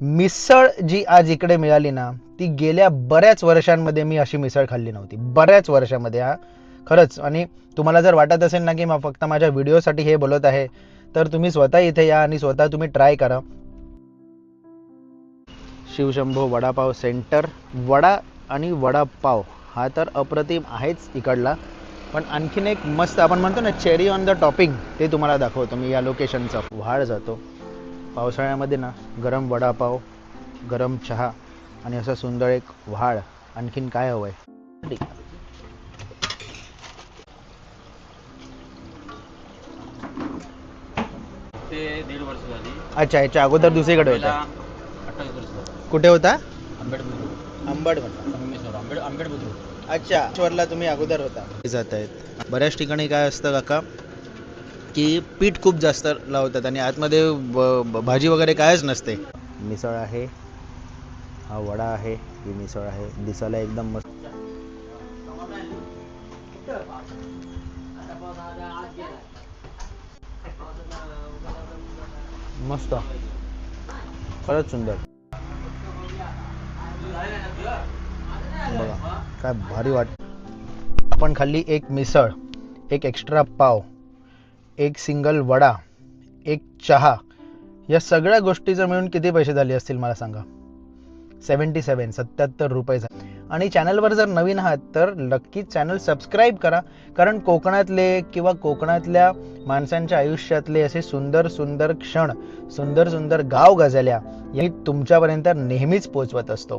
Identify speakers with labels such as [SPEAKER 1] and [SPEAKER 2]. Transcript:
[SPEAKER 1] मिसळ जी आज इकडे मिळाली ना ती गेल्या बऱ्याच वर्षांमध्ये मी अशी मिसळ खाल्ली नव्हती. बऱ्याच वर्षामध्ये हा. खरंच आणि तुम्हाला जर वाटत असेल ना की मग फक्त माझ्या व्हिडिओसाठी हे बोलत आहे तर तुम्ही स्वतः इथे या आणि स्वतः तुम्ही ट्राय करा. शिवशंभो वडापाव सेंटर वडा आणि वडापाव हा तर अप्रतिम आहेच इकडला. पण आणखीन एक मस्त आपण म्हणतो ना चेरी ऑन द टॉपिंग ते तुम्हाला दाखवतो मी या लोकेशनचा व्हाळ जातो. पावसाळ्यामध्ये ना गरम वडापाव गरम चहा आणि असं सुंदर एक व्हाळ आणखीन काय हवं आहे
[SPEAKER 2] ते दीड वर्ष झाली.
[SPEAKER 1] अच्छा याच्या अगोदर दुसरीकडे होता.
[SPEAKER 2] अठ्ठावीस वर्ष झाली.
[SPEAKER 1] कुठे होता?
[SPEAKER 2] आंबेड बुद्रुक.
[SPEAKER 1] अंबड
[SPEAKER 2] संगमेश्वर आंबेड आंबेड बुद्रुक.
[SPEAKER 1] अच्छा तुम्ही अगोदर होता. जात आहेत बऱ्याच ठिकाणी काय असतं काका? की पीठ खूप जास्त लावतात आणि आतमध्ये ब- ब- भाजी वगैरे कायच नसते. मिसळ आहे हा वडा आहे ही मिसळ आहे दिसायला एकदम मस्त. मस्त. खरंच सुंदर. बघा काय भारी वाट. आपण खाल्ली एक मिसळ एक एक्स्ट्रा पाव. एक सिंगल वडा एक चहा या सगळ्या गोष्टी जर मिळून किती पैसे झाले असतील मला सांगा? सेवन्टी सेवन सत्याहत्तर रुपये झाले. आणि चॅनलवर जर नवीन आहात तर नक्कीच चॅनल सबस्क्राईब करा. कारण कोकणातले किंवा कोकणातल्या माणसांच्या आयुष्यातले असे सुंदर सुंदर क्षण सुंदर सुंदर गाव गजल्या हे तुमच्यापर्यंत नेहमीच पोचवत असतो.